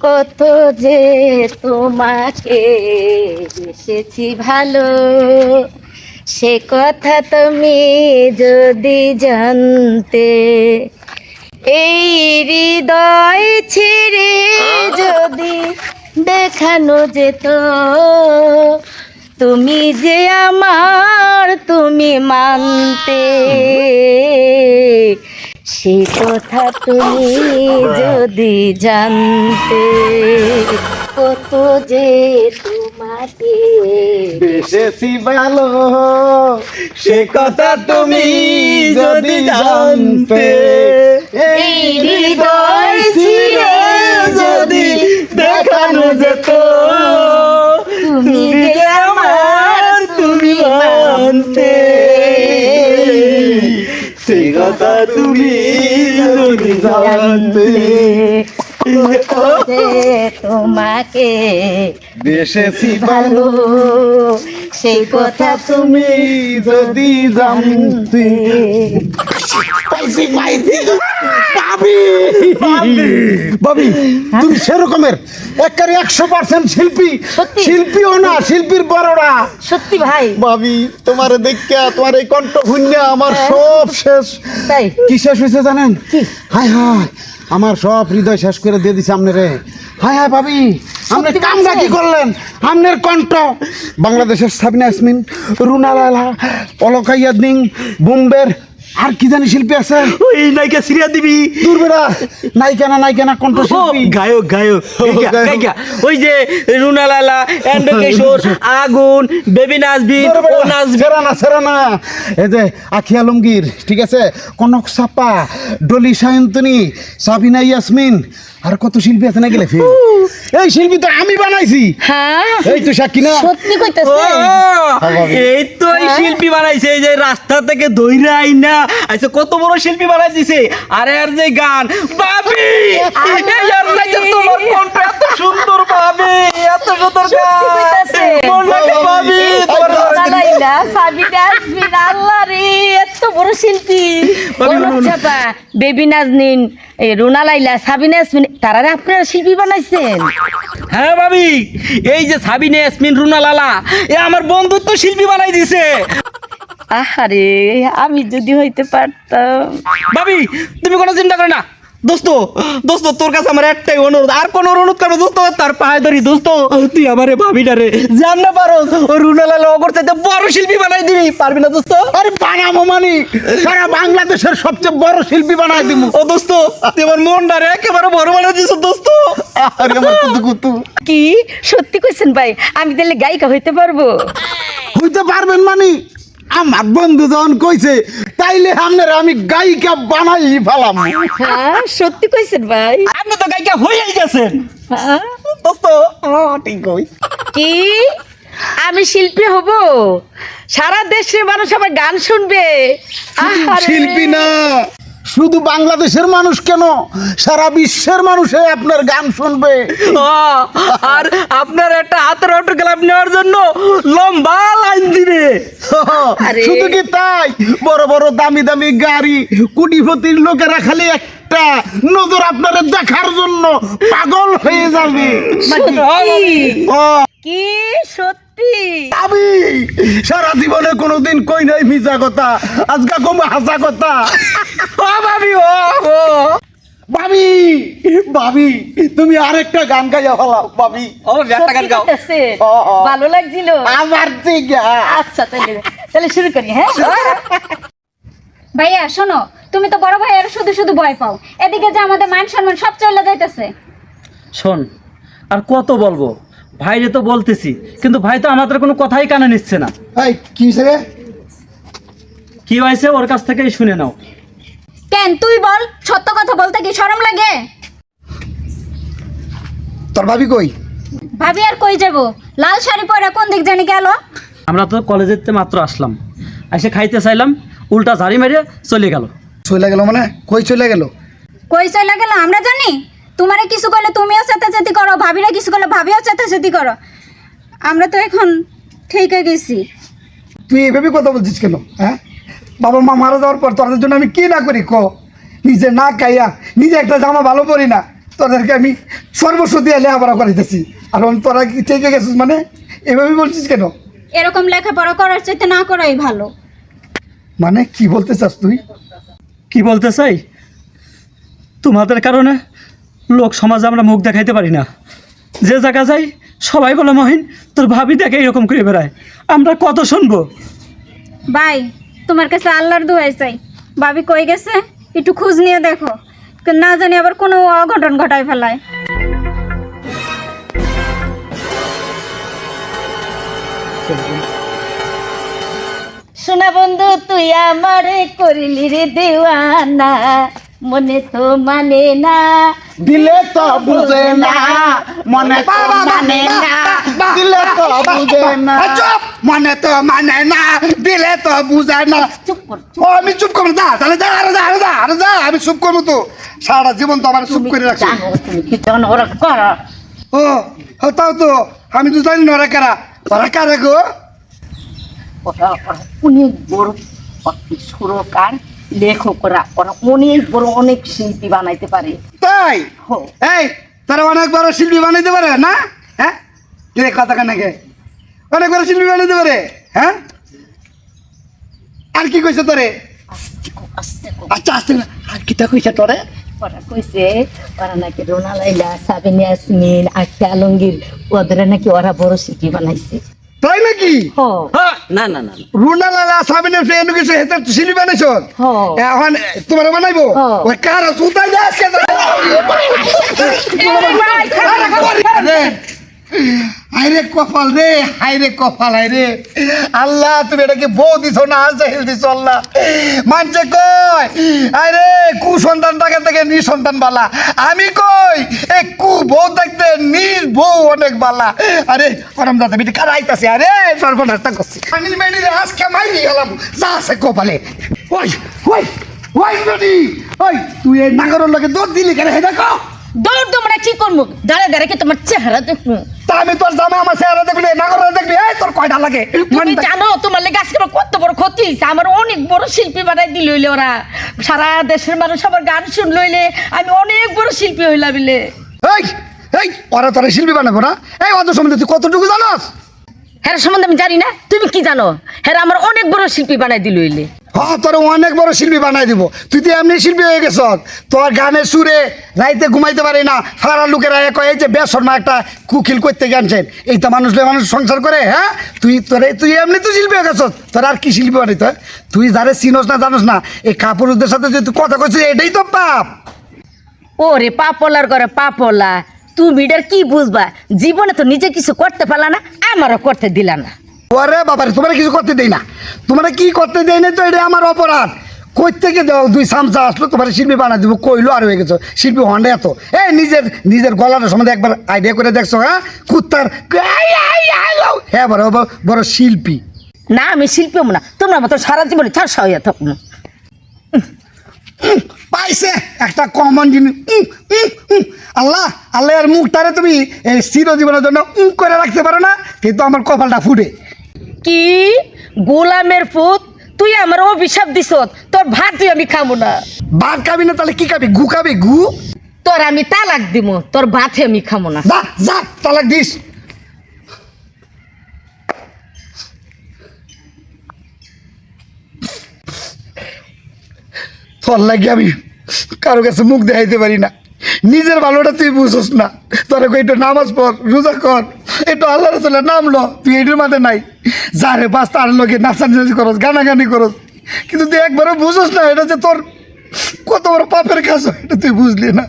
কত যে তোমাকে এসেছি ভালো। সে কথা তুমি যদি জানতে, এই হৃদয় ছিঁড়ে যদি দেখানো যেত, তুমি যে আমার, তুমি মানতে। সে কথা তুমি যদি জানতে কত যে তোমাকে বেশেছি ভালো সে কথা তুমি যদি জানতে। এই হৃদয় ছিঁড়ে যদি দেখানো যেত তুমি আমার তুমি মানতে সে কথা তুমি জানতে। তোমাকে বেশেছি ভালো সেই কথা তুমি যদি জানতে। ভাবি তুমি সেরকমের। একেবারে একশো পার্সেন্ট শিল্পী? শিল্পীও না শিল্পীর বড়রা। সত্যি ভাই? ভাবি তোমার দেখা তোমার এই কণ্ঠ ভুঞ্জা আমার সব শেষ। তাই? কি শেষ হয়েছে জানেন? কি? হায় হায়। আমার সব হৃদয় শেষ করে দিয়ে দিছে আপনি রে হায় হায় ভাবি আপনি কামটা কি করলেন? আপনার কণ্ঠ। বাংলাদেশের সাবিনা ইয়াসমিন রুনা লালা অলকা ইয়াদিং বোম্বের আর কি জানি শিল্পী আছে? ওই নায়িকা সিরিয়া দিবি। দূর বেড়া নায়িকা না নায়িকা না কণ্ঠ ও, শিল্পী? গায়ক গায়ক নায়িকা ওই যে রুনা লালা এন্ড কিশোর আগুন বেবি নাচবি দূর ও নাজবি নাচবি না সেরা না। এই যে আখি আলমগীর ঠিক আছে? কনক সাপা ডলি সায়ন্তনী সাবিনা ইয়াসমিন আর কত শিল্পী আছে না গেলে এই শিল্পী তো আমি বানাইছি। হ্যাঁ? এই তো সাক্ষী না? সত্যি ও, এই তো এই হ্যাঁ? শিল্পী বানাইছে এই যে রাস্তা থেকে দইরা আইনা। আচ্ছা কত বড় শিল্পী বানাই দিছে আরে আর যে গান। বাবি এই আর লাগে তোমার কণ্ঠ এত সুন্দর ভাবে এত সুন্দর গান। কইতাছে। মন লাগে ভাবি তোমার লাইলা সাবিনা আসমিন আল্লাহ রে এত বড় শিল্পী। চাপা বেবি নাজনিন রুনা লাইলা সাবিনা আসমিন তারারে আপনারা শিল্পী বানাইছেন? হ্যাঁ ভাবি এই যে সাবিনে ইয়াসমিন রুনা লালা এ আমার বন্ধুত্ব শিল্পী বানাই দিছে। আহারে আমি যদি হইতে পারতাম। ভাবি তুমি কোনো চিন্তা করে না। দোস্ত দোস্ত তোর কাছে আমার একটাই অনুরোধ। আর কোন অনুরোধ করব দোস্ত? তার পায়ে ধরি দোস্ত। তুই আমারে ভাবিটারে জান না পারো ও রুনালাল অগর চাইতে বড় শিল্পী বানাই দিবি। পারবি না দোস্ত? আরে বানাবো মানে। সারা বাংলাদেশের সবচেয়ে বড় শিল্পী বানাই দিব। ও দোস্ত তুই আমার মনটারে একেবারে বড় বানাই দিস দোস্ত। আরে আমার কুতু কুতু। কি? সত্যি কইছেন ভাই? আমি তাহলে গায়িকা হইতে পারব। হইতে পারবেন মানে। আমার বন্ধু যখন কইছে তাইলে আপনার আমি গায়িকা বানাই ফেলাম। হ্যাঁ সত্যি কইছেন ভাই। আপনি তো গায়িকা হয়ে গেছেন। হ্যাঁ? কি? আমি শিল্পী হব? সারা দেশের মানুষ আমার গান শুনবে। শিল্পী না। শুধু বাংলাদেশের মানুষ কেন? সারা বিশ্বের মানুষে আপনার গান শুনবে। আর আপনার একটা হাতের অটোগ্রাফ নেওয়ার জন্য লম্বা লাইন দিবে। শুধু কি তাই? বড় বড় দামি দামি গাড়ি কোটিপতির লোকেরা খালি একটা নজর আপনারা দেখার জন্য পাগল হয়ে যাবে। সত্যি? কি? সত্যি? আমি সারা জীবনে কোনোদিন কই নাই মিছা কথা আজকা কম হাসা কথা। ও ভাবি ও ও। ভাবি ভাবি তুমি আরেকটা গান গাইয়া ফেলাও ভাবি। ও ব্যাটা গান গাও। কইতাছে? ও, ও। ভালো লাগছিল। আমার আচ্ছা তাহলে তাহলে শুরু করি হ্যাঁ? ভাইয়া শোনো তুমি তো বড় ভাইয়ের শুধু শুধু ভয় পাও। এদিকে যে আমাদের মান সম্মান সব চলে যাইতেছে। শোন আর কত বলব? ভাইরে তো বলতেছি কিন্তু ভাই তো আমাদের কোনো কথাই কানে নিচ্ছে না। এই কি হিসেবে কি হয়েছে ওর কাছ থেকেই শুনে নাও। কেন? তুই বল সত্য কথা বলতে কি শরম লাগে? তোর ভাবি কই? ভাবি আর কই যাব? লাল শাড়ি পরে কোন দিক জানি গেল? আমরা তো কলেজেতে মাত্র আসলাম। এসে খাইতে চাইলাম উল্টা ঝাড়ি মেরে চলে গেল। চলে গেল মানে? কই চলে গেল? কই চলে গেল? আমরা জানি। তোমারে কিছু করলে তুমিও চেতাচেতি করো ভাবিরা কিছু করলে ভাবিও চেতাচেতি করো। আমরা তো এখন থেকে গেছি। তুই এভাবে কথা বলছিস কেন হ্যাঁ? বাবা মা মারা যাওয়ার পর তোদের জন্য আমি কি না করি ক? নিজে না খাইয়া নিজে একটা জামা ভালো পরি না তোদেরকে আমি সর্বস্ব দিয়ে লেখাপড়া করাইতেছি। আর তোরা কি থেকে গেছিস মানে? এভাবে বলছিস কেন? এরকম লেখাপড়া করার চাইতে না করাই ভালো। মানে কি বলতে চাস তুই? কি বলতে চাই? তোমাদের কারণে লোক সমাজে আমরা মুখ দেখাইতে পারি না। যে জায়গা যাই সবাই বলে মহিন তোর ভাবি দেখে এরকম করে বেড়ায়। আমরা কত শুনব? ভাই তোমার কাছে আল্লাহর দোয়াই চাই। বাবি কই গেছে? একটু খোঁজ নিয়ে দেখো। না জানি আবার কোনো অঘটন ঘটাই ফেলায়। শোনা বন্ধু, তুই আমারে করিলি রে দেওয়ানা। মনে তো মানে না। দিলে তো বুঝে না। মনে তো মানে না। দিলে তো বুঝে না। চুপ। মানে তো মানে না। দিলে তো বুঝায় না। চুপ কর ও আমি চুপ করব যা তাহলে যা আরে যা আরে যা আরে যা আমি চুপ করব তো। সারা জীবন তো আমার চুপ করে রাখছি। তুমি কি জানো ওরা কর। ও হ্যাঁ, তাও তো আমি তো জানি না ওরা কারা। ওরা কারা গো? ওরা ওরা অনেক বড় সুরকার লেখক ওরা অনেক বড় অনেক শিল্পী বানাইতে পারে। তাই? এই তারা অনেক বড় শিল্পী বানাইতে পারে না? হ্যাঁ? কে কথা কানাকে অনেক বড় শিল্পী বানাইতে পারে হ্যাঁ? আর কি কইছে তোরে? আস্তে। আচ্ছা আসতে আর কিটা কইছে তোরে? ওরা কইছে ওরা নাকি রোনা লাইলা সাবিনা ইয়াসমিন আখি আলমগীর ওদের নাকি ওরা বড় শিল্পী বানাইছে। তাই নাকি? হো। না না না রুনা লালা সাবিনের ফ্রেন্ড কিছু হেতে শিল্পী বানাইছ। এখন তোমার বানাইবো। ওই কার সুতাই যা আজকে হাইরে কপাল রে হাইরে কপাল হাইরে আল্লাহ তুমি এটাকে বউ দিছ না আজ জাহিল দিছ আল্লাহ? মানছে কই? আরে কু সন্তান থেকে নি সন্তান বালা। আমি কই? এ কু বউ থাকতে নিজ বউ অনেক বালা। আরে করম দাদা বিটি কার আইতাছে আরে সর্বনাশটা করছি। আমি মেনি রে আজকে মাইরি গেলাম যা আছে কপালে। ওই ওই ওই বেটি ওই তুই এই নাগরের লগে দৌড় দিলি কেন? হে দেখো। দৌড় তোমরা কি করব? দাঁড়া দাঁড়া কি তোমার চেহারা দেখব? তা আমি তোর জামা আমার চেহারা দেখবি নাগরের দেখবি এই তোর কয়টা লাগে? তুমি জানো তোমার লেগে আজকে আমার কত বড় ক্ষতি হয়েছে আমার অনেক বড় শিল্পী বানাই দিল হইলে ওরা। সারা দেশের মানুষ আমার গান শুন লইলে আমি অনেক বড় শিল্পী হইলাম বিলে এই এই ওরা তোরা শিল্পী বানাবো না? এই অত সম্বন্ধে তুই কতটুকু জানাস? হ্যাঁ সম্বন্ধে আমি জানি না। তুমি কি জানো? হ্যাঁ আমার অনেক বড় শিল্পী বানাই দিল হইলে হ্যাঁ তোর অনেক বড় শিল্পী বানাই দিব। তুই তো এমনি শিল্পী হয়ে গেছ। তোর গানের সুরে রাইতে ঘুমাইতে পারে না। সারা লোকেরা এক এই যে বেসর মা একটা কুকিল করতে জানছেন এই তো মানুষ মানুষ সংসার করে হ্যাঁ? তুই তোর তুই এমনি তো শিল্পী হয়ে গেছ। তোর আর কি শিল্পী বানাইতে হয়? তুই যারে চিনস না জানোস না এই কাপুরুষদের সাথে যে তুই কথা কইছিস এটাই তো পাপ। ওরে পাপলার করে পাপলা। তুমি এটার কি বুঝবা? জীবনে তো নিজে কিছু করতে পারলা না আমারও করতে দিলা না। ওরে বাবারে তোমার কিছু করতে দেই না। তোমার কি করতে দেয় না তো এটা আমার অপরাধ। কই থেকে দাও দুই সামসা আসলো তোমার শিল্পী বানা দিব কইলো আর হয়ে গেছো। শিল্পী হন্ডে এত। এই নিজের নিজের গলার সম্বন্ধে একবার আইডিয়া করে দেখছ হ্যাঁ? কুত্তার। হ্যাঁ বড় বড়- শিল্পী। না আমি শিল্পী না। তোমরা মতো সারা জীবনে ছাড়সা হইয়া থাকব পাইছে। একটা কমন জিনিস। আল্লাহ আল্লাহ আর মুখটারে তুমি এই চিরজীবনের জন্য উম করে রাখতে পারো না কিন্তু আমার কপালটা ফুটে। কি? গোলামের পুত? তুই আমার অভিশাপ দিস তোর ভাত তুই আমি খাব না। ভাত খাবি না তাহলে কি খাবি? গু খাবি? গু তোর আমি তালাক দিব তোর ভাতে আমি খাব না। যা যা তালাক দিস। তোর লাগে আমি কারও কাছে মুখ দেখাইতে পারি না। নিজের ভালোটা তুই বুঝোস না। তোর একটু নামাজ পড়, রোজা কর। একটু আল্লাহ রসুলের নাম লো, তুই এটার মাঝে নাই। যারে বাস, তার লোকে নাচানাচি করস, গানাগানি করস। কিন্তু তুই একবারও বুঝোস না এটা যে তোর কত বড় পাপের কাজ এটা তুই বুঝলি না।